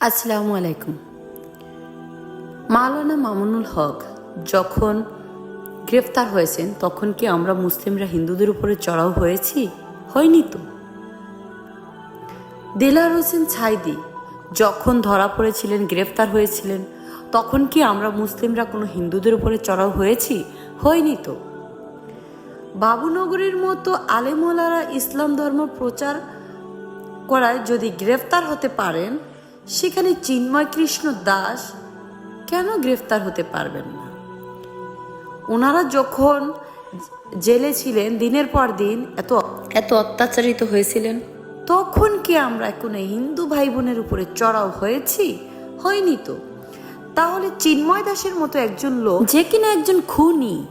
আসসালামু আলাইকুম। মাওলানা মামুনুল হক যখন গ্রেফতার হয়েছেন, তখন কি আমরা মুসলিমরা হিন্দুদের উপরে চড়াও হয়েছি? হয়নি তো। দিলার হোসেন ছাইদি যখন ধরা পড়েছিলেন, গ্রেফতার হয়েছিলেন, তখন কি আমরা মুসলিমরা কোনো হিন্দুদের উপরে চড়াও হয়েছি? হয়নি তো। বাবুনগরীর মতো আলেমোলারা ইসলাম ধর্ম প্রচার করায় যদি গ্রেফতার হতে পারেন সেখানে চিন্ময় কৃষ্ণ দাস কেন গ্রেফতার হতে পারবেন না? ওনারা যখন জেলে ছিলেন দিনের পর দিন এত এত অত্যাচারিত হয়েছিলেন। তখন কি আমরা কোনো হিন্দু ভাই বোনের উপরে চড়াও হয়েছি? হয়নি তো। তাহলে চিন্ময় দাসের মতো একজন লোক যে কিনা একজন খুনি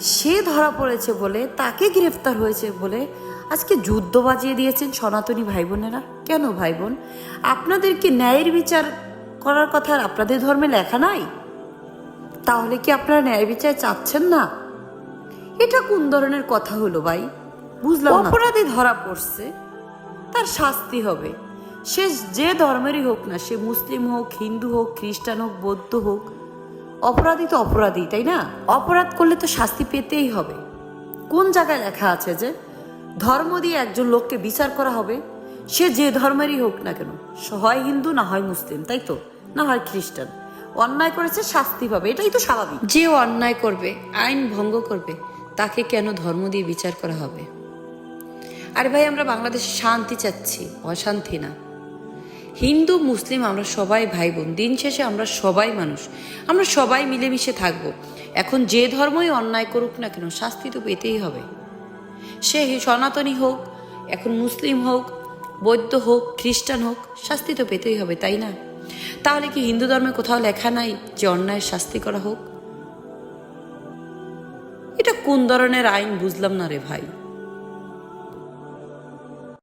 সে ধরা পড়েছে বলে, তাকে গ্রেফতার হয়েছে বলে আজকে যুদ্ধ বাজিয়ে দিয়েছেন সনাতনী ভাই বোনেরা কেন ভাই বোন আপনাদেরকে ন্যায়ের বিচার করার কথা আপনাদের ধর্মে লেখা নাই? তাহলে কি আপনারা ন্যায় বিচার চাচ্ছেন না? এটা কোন ধরনের কথা হলো ভাই? বুঝলাম অপরাধী ধরা পড়ছে, তার শাস্তি হবে। সে যে ধর্মেরই হোক না, সে মুসলিম হোক, হিন্দু হোক, খ্রিস্টান হোক, বৌদ্ধ হোক অপরাধী তো অপরাধী, তাই না? অপরাধ করলে তো শাস্তি পেতেই হবে। কোন জায়গায় লেখা আছে যে, ধর্ম দিয়ে একজন লোককে বিচার করা হবে, সে যে ধর্মেরই হোক না কেন হয় হিন্দু না হয় মুসলিম, তাই তো? না হয় খ্রিস্টান। অন্যায় করেছে, শাস্তি পাবে, এটাই তো স্বাভাবিক। যে অন্যায় করবে, আইন ভঙ্গ করবে, তাকে কেন ধর্ম দিয়ে বিচার করা হবে? আরে ভাই, আমরা বাংলাদেশে শান্তি চাচ্ছি, অশান্তি না। হিন্দু, মুসলিম আমরা সবাই ভাই বোন দিন শেষে আমরা সবাই মানুষ। আমরা সবাই মিলেমিশে থাকব। এখন যে ধর্মই অন্যায় করুক না কেন, শাস্তি তো পেতেই হবে। সে সনাতনী হোক, এখন মুসলিম হোক, বৌদ্ধ হোক, খ্রিস্টান হোক, শাস্তি তো পেতেই হবে, তাই না? তাহলে কি হিন্দু ধর্মে কোথাও লেখা নাই যে অন্যায়ের শাস্তি করা হোক? এটা কোন ধরনের আইন বুঝলাম না রে ভাই।